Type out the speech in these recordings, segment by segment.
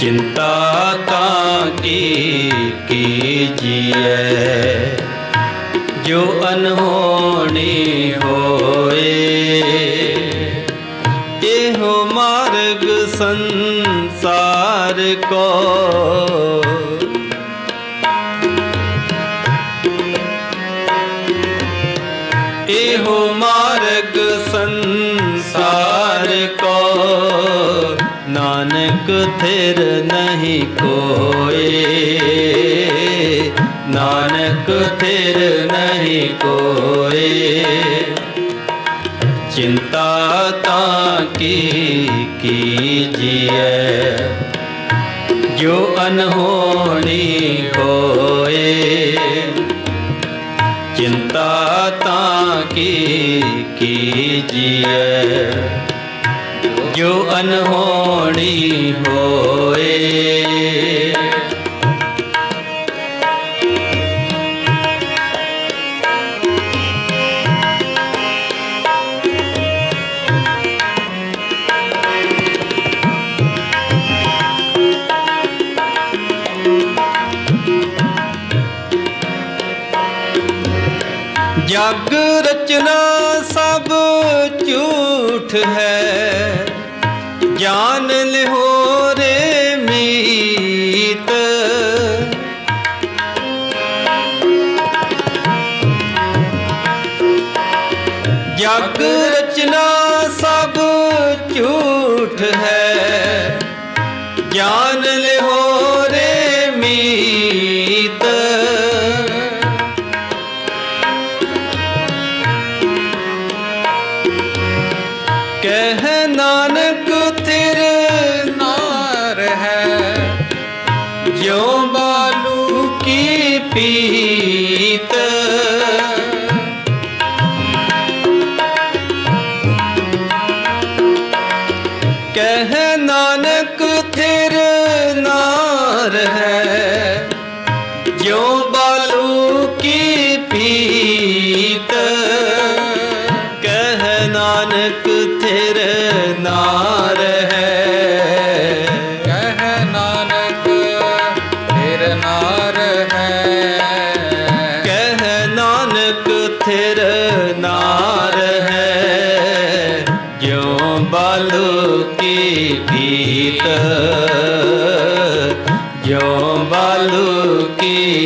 ਚਿੰਤਾ ਤਾਂ ਕੀ ਕੀਜੀਐ ਜੋ ਅਨਹੋਣੀ ਹੋਏ ਇਹੋ ਮਾਰਗ ਸੰਸਾਰ ਕੋ ਥਿਰ ਨਹੀਂ ਕੋਏ। ਨਾਨਕ ਥਿਰ ਨਹੀਂ ਕੋਏ। ਚਿੰਤਾ ਤਾਂ ਕੀ ਕੀਜੀਐ। ਜੋ ਅਨਹੋਣੀ ਹੋਏ। ਚਿੰਤਾ ਤਾਂ ਕੀ ਕੀਜੀਐ। ਜੋ ਅਨਹੋਣੀ ਹੋਏ। ਜਗ ਰਚਨਾ ਸਭ ਝੂਠ ਹੈ। ਜਾਨ ਲਿਓ ਰੇ ਮੀਤ। ਜਗ ਰਚਨਾ ਸਭ ਝੂਠ ਹੈ। ਜਾਨ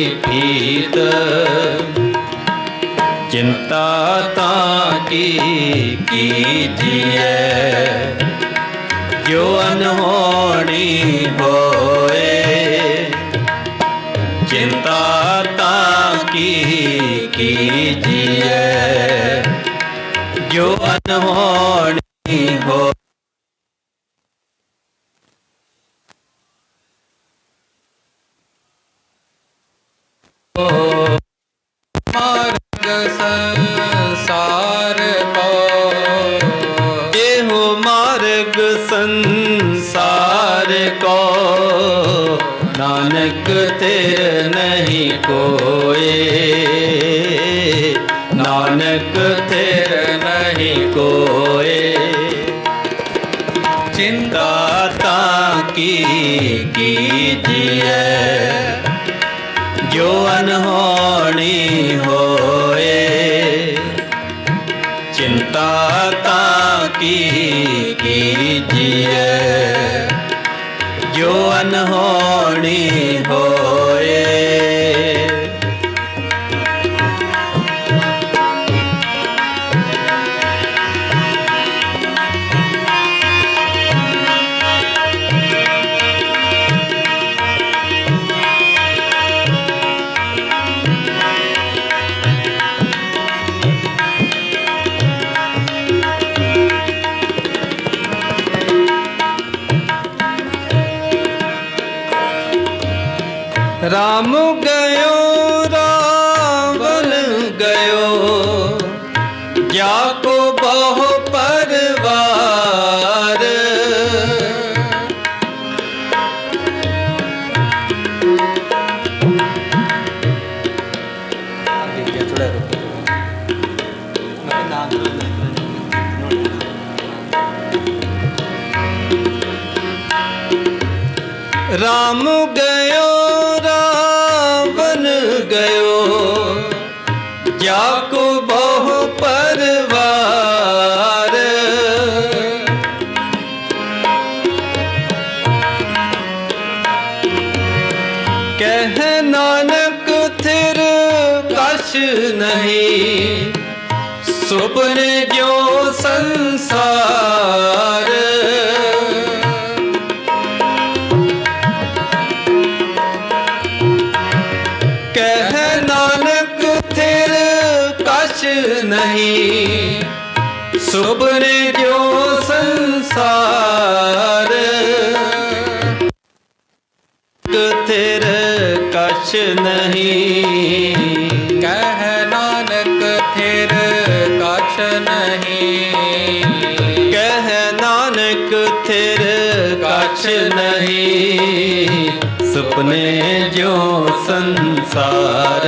ਭੀਤ। ਚਿੰਤਾ ਤਾਂ ਕੀ ਕੀਜੀਐ? ਜੋ ਅਨਹੋਣੀ ਹੋਏ। ਚਿੰਤਾ ਤਾਂ ਕੀ ਕੀਜੀਐ? ਜੋ ਅਨਹੋਣੀ ਹੋਏ। ਨਾਨਕ ਤੇਰ ਨਹੀਂ ਕੋਏ ਨਾਨਕ ਤੇਰ ਨਹੀਂ ਕੋਏ ਚਿੰਤਾ ਦਾਤਾ ਕੀ ਕੀਜੀਏ ਜੋ ਅਨਹੋਣੀ ਹੋਏ। ਚਿੰਤਾ ਤਾ ਕੀ ਕੀਜੀਏ। ਜੋ ਅਨਹੋਣੀ ਹੋਏ। ਰਾਮ ਗਇਓ ਰਾਵਣ ਗਇਓ। ਜਾ ਕੋ ਬਹੁ ਪਰਵਾਰ। ਰਾਮ ਗਇਓ ਨਹੀਂ। ਸੁਪਨੇ ਜੋ ਸੰਸਾਰ। ਕਹਿ ਨਾਨਕ ਥਿਰ ਕਛ ਨਹੀਂ। ਸੁਪਨੇ ਜੋ ਸੰਸਾਰ। ਥਿਰ ਕਛ ਨਹੀਂ। ਥਿਰ ਕਛ ਨਹੀਂ। ਸੁਪਨੇ ਜੋ ਸੰਸਾਰ,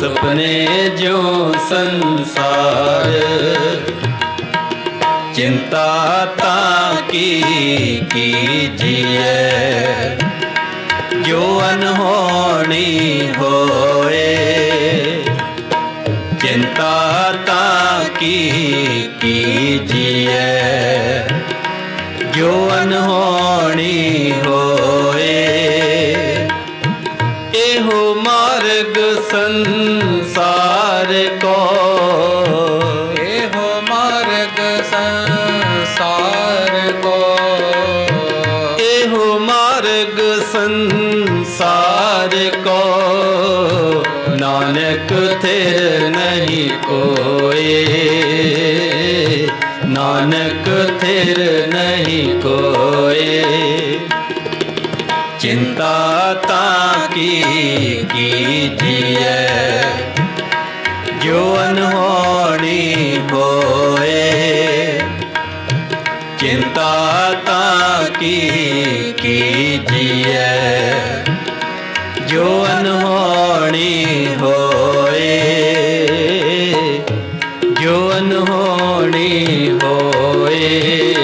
ਸੁਪਨੇ ਜੋ ਸੰਸਾਰ। ਚਿੰਤਾ ਤਾਂ ਕੀ ਕੀਜੀਏ? ਜੋ ਅਨਹੋਣੀ ਹੋਏ। ਚਿੰਤਾ ਤਾਂ ਕੀ ਕੀਜੀਏ? ਜੋ ਅਨਹੋਣੀ ਹੋਏ। ਇਹੋ ਮਾਰਗ ਸੰਸਾਰ ਕੋ। ਇਹੋ ਮਾਰਗ ਸੰਸਾਰ ਕੋ। ਇਹੋ ਮਾਰਗ ਸੰਸਾਰ ਕੋ। ਨਾਨਕ ਥਿਰ ਨਹੀਂ ਕੋਏ। ਨਾਨਕ ਥਿਰ ਨਹੀਂ ਕੋਏ। ਚਿੰਤਾ ਤਾਂ ਕੀ ਕੀਜੀਏ ਜੋ ਅਨਹੋਣੀ ਹੋਏ। ਚਿੰਤਾ ਤਾਂ ਕੀ ਕੀਜੀਏ ਜੋ ਅਨਹੋਣੀ ਹੋਏ। ਜੋ ਅਨਹੋਣੀ ਹੋਏ।